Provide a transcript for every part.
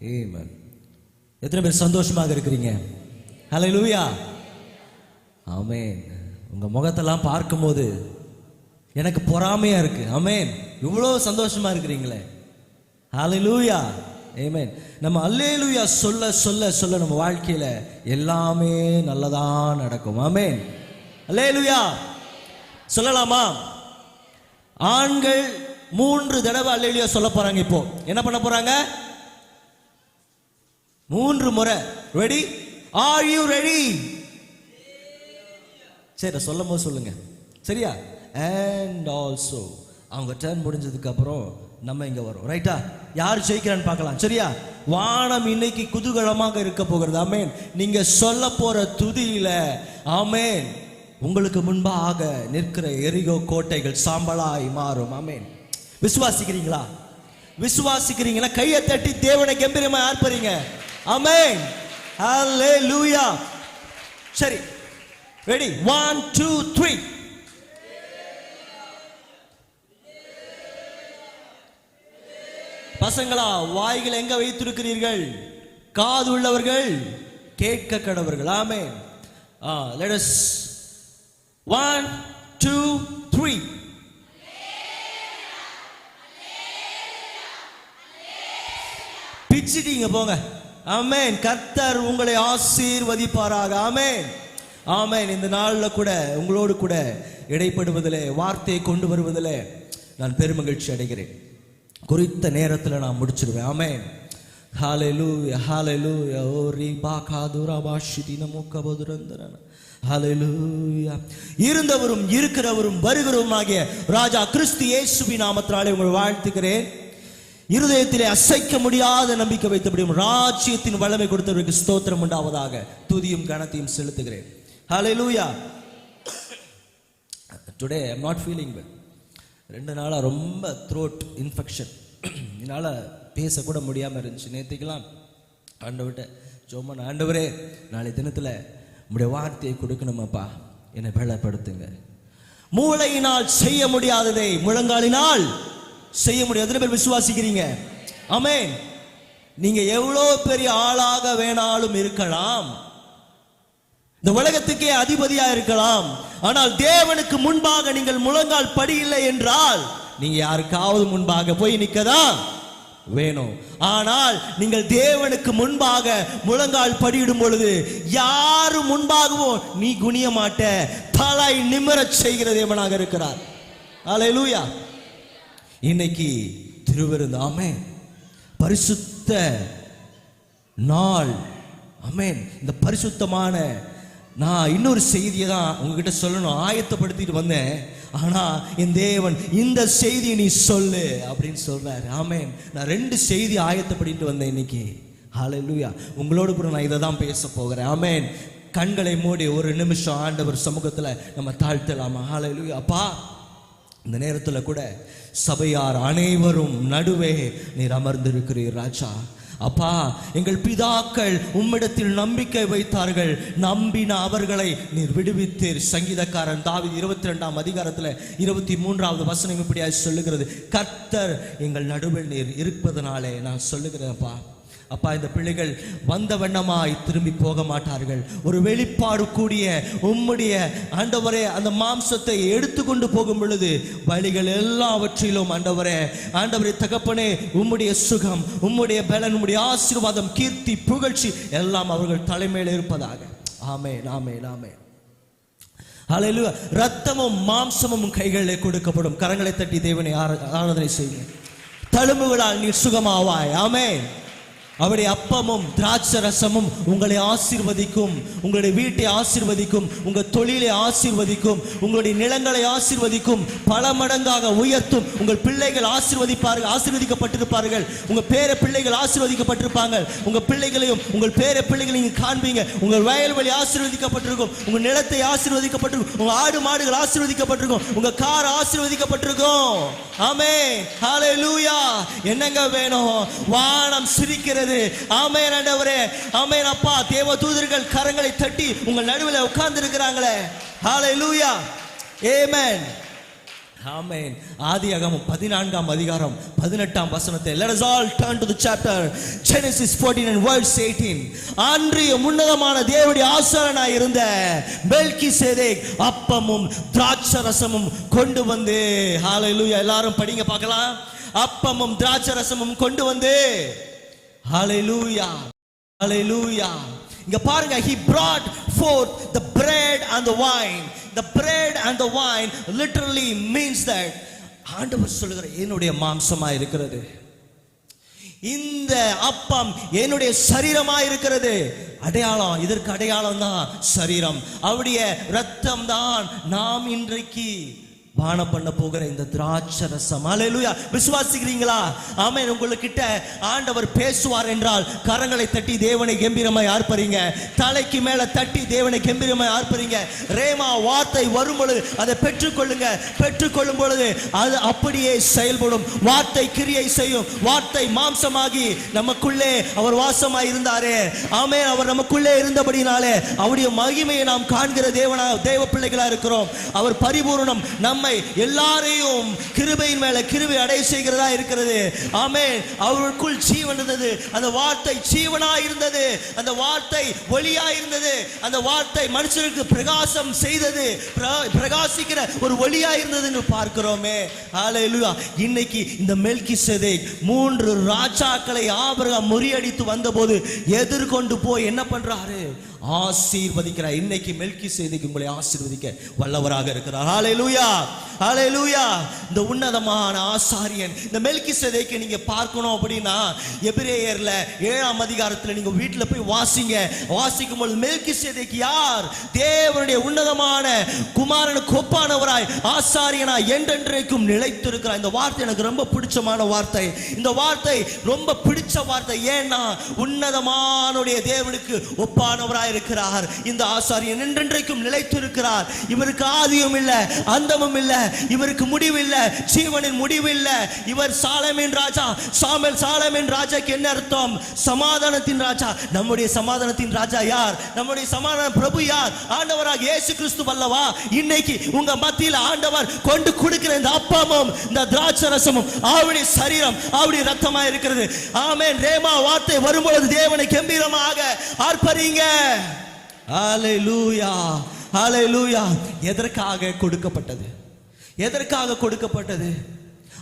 Yemen எத்தனை பேர் சந்தோஷமாக இருக்கிறீங்க? ஹலோ லூயா ஆமேன் உங்க முகத்தெல்லாம் பார்க்கும்போது எனக்கு பொறாமையா இருக்கு. ஆமேன் இவ்வளோ சந்தோஷமா இருக்கிறீங்களே. அலை லூயா ஏமேன் நம்ம அல்லேலூயா சொல்ல சொல்ல சொல்ல நம்ம வாழ்க்கையில எல்லாமே நல்லதா நடக்கும். ஆமென் அல்லேலூயா சொல்லலாமா? ஆண்கள் மூன்று தடவை அல்லேலூயா சொல்ல போறாங்க இப்போ. என்ன பண்ண போறாங்க? மூன்று முறை. ரெடி ஆர் யூ ரெடி சரி சொல்லும் போது சொல்லுங்க. சரியா? அண்ட் ஆல்சோ அவங்க டேர்ன் முடிஞ்சதுக்கு அப்புறம் நம்ம இங்க வரோம். ரைட்டா யார் ஜெயிக்கிறான்னு பார்க்கலாம். சரியா? வானம் இன்னைக்கு குதூகலமாக இருக்க போகிறது. ஆமேன் நீங்க சொல்ல போற துதியில ஆமேன் உங்களுக்கு முன்பாக நிற்கிற எரிகோ கோட்டைகள் சாம்பலாய் மாறும். ஆமேன் விசுவாசிக்கிறீங்களா? விசுவாசிக்கிறீங்களா? கையை தட்டி தேவனை கம்பீரமா ஆர்ப்பறீங்க அமேன் ஹalleluya சரி ரெடி ஒன் டூ த்ரீ பசங்களா வாய்கள் எங்க வைத்திருக்கிறீர்கள்? காது உள்ளவர்கள் கேட்க கடவர்கள். ஆமே let us one two three பிச்சிட்டீங்க போங்க. ஆமென். கர்த்தர் உங்களை ஆசீர்வதிப்பாராக. ஆமென். ஆமேன். இந்த நாளில் கூட உங்களோடு கூட இடைப்படுவதிலே வார்த்தையை கொண்டு வருவதிலே நான் பெருமகிழ்ச்சி அடைகிறேன். குறித்த நேரத்தில் நான் முடிச்சிருவேன். ஆமேன். ஹalleluya hallelujah. ஓ ரீபா காதுரா பாஷிதி நமோ கபதுரந்தரன. இருந்தவரும் இருக்கிறவரும் வருகிறவருமாகிய ராஜா கிறிஸ்து இயேசுவின் நாமத்தினாலே உங்களை வாழ்த்துக்கிறேன் இருதயத்திலே அசைக்க முடியாத நம்பிக்கை வைத்தபடியும் ராஜ்யத்தின் வளமை கொடுத்தவருக்கு ஸ்தோத்திரம் உண்டாவதாக துதியும் கனத்தையும் செலுத்துகிறேன். ஹalleluya today I'm not feeling well ரெண்டு நாளாக ரொம்ப த்ரோட் இன்ஃபெக்ஷன் என்னால் பேசக்கூட முடியாமல் இருந்துச்சு. நேற்றுக்கெல்லாம் ஆண்டவர்கிட்ட சோமன் ஆண்டவரே நாளை தினத்தில் உங்களுடைய வார்த்தையை கொடுக்கணுமாப்பா. என்னை பலப்படுத்துங்க. மூளையினால் செய்ய முடியாததை முழங்காலினால் செய்ய முடியும். எத்தனை பேர் விசுவாசிக்கிறீங்க? ஆமே நீங்க எவ்வளோ பெரிய ஆளாக வேணாலும் இருக்கலாம். இந்த உலகத்துக்கே அதிபதியா இருக்கலாம். ஆனால் தேவனுக்கு முன்பாக நீங்கள் முழங்கால் படியில்லை என்றால் நீங்க யாருக்காவது முன்பாக போய் நிற்கதான் வேணும். ஆனால் நீங்கள் தேவனுக்கு முன்பாக முழங்கால் படியிடும் பொழுது யாரு முன்பாகவும் நீ குனிய மாட்ட. தலை நிமிரச் செய்கிற தேவனாக இருக்கிறார். அல்லேலூயா இன்னைக்கு திருவிருந்தாமே பரிசுத்த நாள் அமேன் இந்த பரிசுத்தமான நான் இன்னொரு செய்தியை தான் உங்ககிட்ட சொல்லணும் ஆயத்தப்படுத்திட்டு வந்தேன். ஆனா என் தேவன் இந்த செய்தியை நீ சொல்லு அப்படின்னு சொல்றாரு. ஆமேன். நான் ரெண்டு செய்தி ஆயத்தப்படுத்திட்டு வந்தேன் இன்னைக்கு. ஹalleluya உங்களோட கூட நான் இதை தான் பேச போகிறேன். ஆமேன். கண்களை மூடி ஒரு நிமிஷம் ஆண்டவர் சமூகத்தில் நம்ம தாழ்த்தலாமா? ஹalleluya அப்பா இந்த நேரத்தில் கூட சபையார் அனைவரும் நடுவே நீர் அமர்ந்திருக்கிறீர் ராஜா. அப்பா எங்கள் பிதாக்கள் உம்மிடத்தில் நம்பிக்கை வைத்தார்கள். நம்பின அவர்களை நீர் விடுவித்தீர். சங்கீதக்காரன் தாவி இருபத்தி ரெண்டாம் அதிகாரத்துல இருபத்தி மூன்றாவது வசனம் இப்படியாக சொல்லுகிறது. கர்த்தர் எங்கள் நடுவில் நீர் இருப்பதனாலே நான் சொல்லுகிறேன்ப்பா அப்பா இந்த பிள்ளைகள் வந்த வண்ணமாய் திரும்பி போக மாட்டார்கள். ஒரு வெளிப்பாடு கூடிய உம்முடைய ஆண்டவரே அந்த மாம்சத்தை எடுத்துக்கொண்டு போகும் பொழுது வழிகள் எல்லாவற்றிலும் ஆண்டவரே ஆண்டவரே தகப்பனே உம்முடைய சுகம் உம்முடைய பலன் உம்முடைய ஆசீர்வாதம் கீர்த்தி புகழ்ச்சி எல்லாம் அவர்கள் தலைமையில் இருப்பதாக. ஆமே நாமே நாமே அலையில ரத்தமும் மாம்சமும் கைகளில் கொடுக்கப்படும். கரங்களை தட்டி தேவனை ஆராதனை செய்யுங்க தழும்புகளால் நீ சுகமாவாய். ஆமே அவருடைய அப்பமும் திராட்சை ரசமும் உங்களை ஆசீர்வதிக்கும் உங்களுடைய வீட்டை ஆசீர்வதிக்கும் உங்க தொழிலை ஆசிர்வதிக்கும் உங்களுடைய நிலங்களை ஆசிர்வதிக்கும் பல மடங்காக உயர்த்தும் உங்கள் பிள்ளைகள் ஆசிர்வதிப்பார்கள் ஆசிர்வதிக்கப்பட்டிருப்பார்கள். உங்க பேர பிள்ளைகள் ஆசிர்வதிக்கப்பட்டிருப்பாங்க. உங்க பிள்ளைகளையும் உங்கள் பேர பிள்ளைகளையும் காண்பீங்க. உங்கள் வயல்வெளி ஆசிர்வதிக்கப்பட்டிருக்கும். உங்க நிலத்தை ஆசிர்வதிக்கப்பட்டிருக்கும். உங்க ஆடு மாடுகள் ஆசிர்வதிக்கப்பட்டிருக்கும். உங்க கார் ஆசிர்வதிக்கப்பட்டிருக்கும். ஆமே ஹalleluya என்னங்க வேணும்? வானம் சிரிக்கிறது. ஆமென் ஆண்டவரே. ஆமென் அப்பா தேவ தூதர்கள் கரங்களை தட்டி உங்கள் நடுவில் உட்கார்ந்து இருக்கிறாங்களே ஹalleluya ஆமென். ஆமென் ஆதியாகமம் பதினான்காம் அதிகாரம் பதினெட்டாம் வசனத்தை let us all turn to the chapter. Genesis 14 and verse 18 அன்றைய உன்னதமான தேவனுடைய ஆசாரனாய் இருந்த மெல்கி அப்பமும் திராட்சரசமும் கொண்டு வந்து ஹalleluya எல்லாரும் படிங்க பார்க்கலாம். அப்பமும் திராட்சரசமும் கொண்டு வந்து ஹalleluya ஹalleluya இங்க பாருங்க he brought forth the bread and the wine. The bread and the wine literally means that ஆண்டவர் சொல்லுகிற என்னுடைய மாம்சமா இருக்கிறது. இந்த அப்பம் என்னுடைய சரீரமா இருக்கிறது. அடையாளம் இதற்கு அடையாளம் தான் சரீரம். அவருடைய ரத்தம் தான் நாம் இன்றைக்கு பானம் பண்ண போகிற இந்த திராட்சை ரசம் அல்லேலூயா விசுவாசிக்கிறீங்களா? ஆமென். உங்களுக்கிட்ட ஆண்டவர் பேசுவார் என்றால் கரங்களை தட்டி தேவனை கம்பீரமாய் ஆர்ப்பறீங்க தலைக்கு மேல தட்டி தேவனை கம்பீரமாய் ஆர்ப்பறீங்க ரேமா வார்த்தை வரும் பொழுது அதை பெற்றுக்கொள்ளுங்க. பெற்றுக்கொள்ளும் பொழுது அது அப்படியே செயல்படும். வார்த்தை கிரியை செய்யும். வார்த்தை மாம்சமாகி நமக்குள்ளே அவர் வாசமாய் இருந்தாரே. ஆமே அவர் நமக்குள்ளே இருந்தபடினாலே அவருடைய மகிமையை நாம் காண்கிற தேவனா தேவ பிள்ளைகளா இருக்கிறோம். அவர் பரிபூரணம் நம்ம எல்லாரையும் கிருபையின் மேல கிருபை அடைய செய்கிறதா இருக்கிறது. ஆமே அவருக்குள் ஜீவன் இருந்தது அந்த வார்த்தை ஜீவனா இருந்தது அந்த வார்த்தை ஒளியா இருந்தது அந்த வார்த்தை மனுஷனுக்கு பிரகாசம் செய்தது. பிர- பிரகாசிக்கிற ஒரு ஒளியா இருந்தது என்று பார்க்கிறோமே. ஹalleluya. இன்னைக்கு இந்த மெல்கி மூன்று ராஜாக்களை ஆபிரகாம் முறியடித்து வந்தபோது எதிர்கொண்டு போய் என்ன பண்றாரு? ஆசீர்வதிக்கிறார். இன்னைக்கு மெல்கி செய்திக்கு உங்களை ஆசீர்வதிக்க வல்லவராக இருக்கிறார். ஹாலே லூயா இந்த உன்னதமான ஆசாரியன் இந்த மெல்கி சேதைக்கு நீங்க பார்க்கணும் அப்படின்னா எபிரேயர்ல ஏழாம் அதிகாரத்துல நீங்க வீட்டுல போய் வாசிங்க. வாசிக்கும் பொழுது மெல்கி சேதைக்கு யார்? தேவனுடைய உன்னதமான குமாரனுக்கு ஒப்பானவராய் ஆசாரியனாய் என்றென்றைக்கும் நிலைத்திருக்கிறார். இந்த வார்த்தை எனக்கு ரொம்ப பிடிச்சமான வார்த்தை. இந்த வார்த்தை ரொம்ப பிடிச்ச வார்த்தை. ஏன்னா உன்னதமானுடைய தேவனுக்கு ஒப்பானவராய் இருக்கிறார். இந்த ஆசாரியன் என்றென்றைக்கும் நிலைத்திருக்கிறார். இவருக்கு ஆதியும் இல்லை அந்தமும் இல்லை இவருக்கு முடிவு இல்ல ஜீவனின் முடிவு இல்ல. இவர் சாலமின் ராஜா சாமல் சாலமின் ராஜாக்கு என்ன அர்த்தம்? சமாதானத்தின் ராஜா. நம்முடைய சமாதானத்தின் ராஜா யார்? நம்முடைய சமாதான பிரபு யார்? ஆண்டவராக இயேசு கிறிஸ்து வல்லவா? இன்னைக்கு உங்க மத்தியில் ஆண்டவர் கொண்டு கொடுக்கிற இந்த அப்பமும் இந்த திராட்சை ரசமும் அவருடைய சரீரம் அவருடைய ரத்தமா இருக்கிறது. ஆமேன். ரேமா வார்த்தை வரும்பொழுது தேவனை கம்பீரமாக ஆர்ப்பரிங்க. ஹalleluya லூயா எதற்காக கொடுக்கப்பட்டது? எதற்காக கொடுக்கப்பட்டது?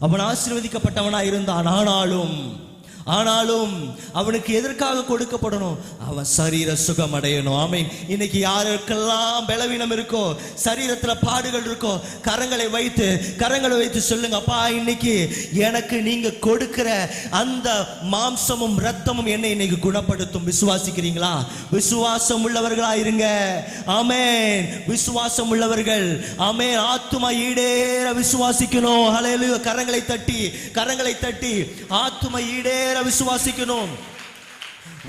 அவன் ஆசீர்வதிக்கப்பட்டவனா இருந்தான் ஆனாலும் ஆனாலும் அவனுக்கு எதற்காக கொடுக்கப்படணும்? அவன் சரீர சுகம் அடையணும் ஆமை இன்னைக்கு யாருக்கெல்லாம் பலவீனம் இருக்கோ சரீரத்துல பாடுகள் இருக்கோ கரங்களை வைத்து கரங்களை வைத்து சொல்லுங்க அப்பா இன்னைக்கு எனக்கு நீங்க கொடுக்கிற அந்த மாம்சமும் ரத்தமும் என்னை இன்னைக்கு குணப்படுத்தும். விசுவாசிக்கிறீங்களா? விசுவாசம் உள்ளவர்களா இருங்க. ஆமேன். விசுவாசம் உள்ளவர்கள் ஆமென். ஆத்துமா ஈடேற விசுவாசிக்கணும். ஹalleluya கரங்களை தட்டி கரங்களை தட்டி ஆத் ஆத்துமா ஈடேற விசுவாசிக்கணும்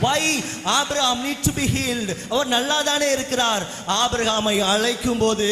why Abraham need to be healed அவர் நல்லா தானே இருக்கிறார். ஆபிரகாமை அழைக்கும் போது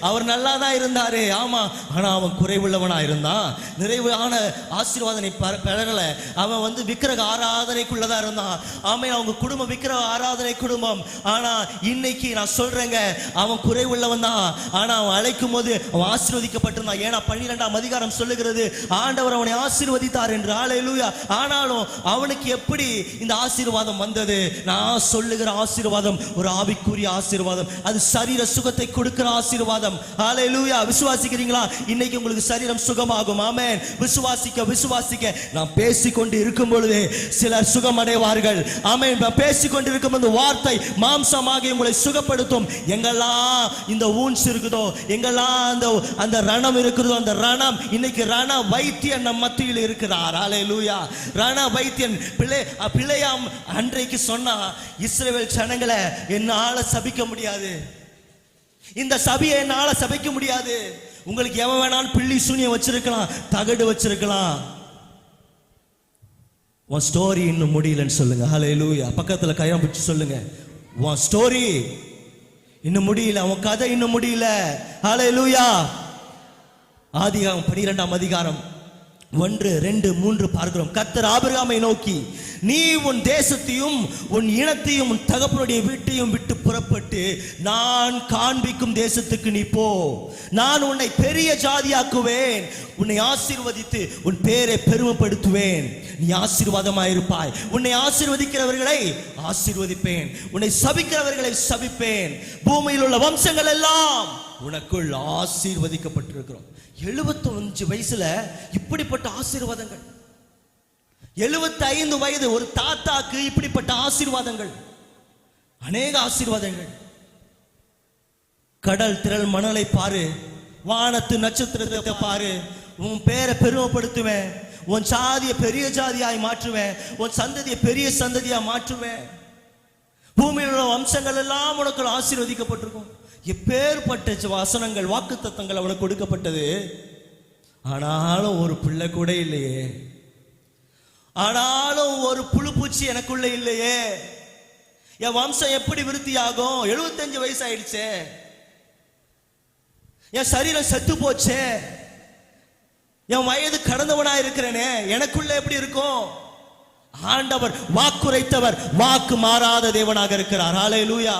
அவர் நல்லா தான் இருந்தாரு. ஆமா ஆனா அவன் குறைவுள்ளவனாக இருந்தான். நிறைவான ஆசீர்வாதனை பெறலை. அவன் வந்து விக்கிரக ஆராதனைக்குள்ளதா இருந்தான். ஆமே அவங்க குடும்பம் விக்கிரக ஆராதனை குடும்பம். ஆனா இன்னைக்கு நான் சொல்றேங்க அவன் குறைவுள்ளவன் தான். ஆனா அவன் அழைக்கும் போது அவன் ஆசீர்வதிக்கப்பட்டிருந்தான். ஏன்னா பன்னிரெண்டாம் அதிகாரம் சொல்லுகிறது ஆண்டவர் அவனை ஆசீர்வதித்தார் என்று. ஆலையிலூயா ஆனாலும் அவனுக்கு எப்படி இந்த ஆசீர்வாதம் ஆசீர்வாதம் வந்தது. நான் சொல்லுகிற ஆசீர்வாதம் ஒரு ஆவிக்குரிய ஆசீர்வாதம். அது சரீர சுகத்தை கொடுக்கிற ஆசீர்வாதம். ஹalleluya விசுவாசிக்கிறீங்களா? இன்னைக்கு உங்களுக்கு சரீரம் சுகமாகும். ஆமென் விசுவாசிக்க விசுவாசிக்க. நான் பேசிக்கொண்டு இருக்கும் பொழுது சிலர் சுகம் அடைவார்கள் ஆமென் நான் பேசிக்கொண்டு இருக்கும் அந்த வார்த்தை மாம்சமாக உங்களை சுகப்படுத்தும். எங்கெல்லாம் இந்த ஊன்ஸ் இருக்குதோ எங்கெல்லாம் அந்த அந்த ரணம் இருக்குதோ அந்த ரணம் இன்னைக்கு ரண வைத்தியன் நம் மத்தியில் இருக்கிறார். ஹalleluya ரண வைத்தியன் பிள்ளை பிள்ளையாம் அன்றைக்கு சொன்னா இஸ்ரேல் ஜனங்களை என்னால சபிக்க முடியாது. இந்த சபையை என்னால சபிக்க முடியாது. உங்களுக்கு எவன் வேணாலும் பிள்ளி சூனியம் வச்சிருக்கலாம் தகடு வச்சிருக்கலாம். உன் ஸ்டோரி இன்னும் முடியலன்னு சொல்லுங்க. ஹalleluya பக்கத்துல கையம் பிடிச்சு சொல்லுங்க. உன் ஸ்டோரி இன்னும் முடியல. உன் கதை இன்னும் முடியல. ஹalleluya ஆதிகாரம் பனிரெண்டாம் அதிகாரம் ஒன்று ரெண்டு மூன்று பார்க்கிறோம். கத்தர் ஆபிரகாமை நோக்கி நீ உன் தேசத்தையும் உன் இனத்தையும் உன் தகப்பனுடைய வீட்டையும் விட்டு புறப்பட்டு நான் காண்பிக்கும் தேசத்துக்கு நீ போ. நான் உன்னை பெரிய ஜாதியாக்குவேன். உன்னை ஆசீர்வதித்து உன் பேரை பெருமைப்படுத்துவேன். நீ ஆசீர்வாதமாயிருப்பாய். உன்னை ஆசீர்வதிக்கிறவர்களை ஆசீர்வதிப்பேன். உன்னை சபிக்கிறவர்களை சபிப்பேன். பூமியில் உள்ள வம்சங்கள் எல்லாம் உனக்குள் ஆசீர்வதிக்கப்பட்டிருக்கிறோம். 75 வயசுல இப்படிப்பட்ட ஆசீர்வாதங்கள். 75 வயது ஒரு தாத்தாக்கு இப்படிப்பட்ட ஆசீர்வாதங்கள். அநேக ஆசீர்வாதங்கள். கடல் திரள் மணலை பாரு. வானத்து நட்சத்திரத்தை பாரு. உன் பேரை பெருமைப்படுத்துவேன். உன் சாதியை பெரிய ஜாதியாய் மாற்றுவேன். உன் சந்ததியை பெரிய சந்ததியாக மாற்றுவேன். பூமியில் உள்ள வம்சங்கள் எல்லாம் உனக்கு ஆசீர்வதிக்கப்பட்டிருக்கும். எப்பேற்பட்ட வசனங்கள் வாக்கு தத்தங்கள் அவனுக்கு கொடுக்கப்பட்டது. ஆனாலும் ஒரு பிள்ளை கூட இல்லையே. ஆனாலும் ஒரு புழு பூச்சி எனக்குள்ள இல்லையே. என் வம்சம் எப்படி விருத்தியாகும்? 75 வயசு ஆயிடுச்சே. என் சரீரம் செத்து போச்சே. என் வயது கடந்தவனா இருக்கிறேனே எனக்குள்ள எப்படி இருக்கும்? ஆண்டவர் வாக்குரைத்தவர் வாக்கு மாறாத தேவனாக இருக்கிறார். லூயா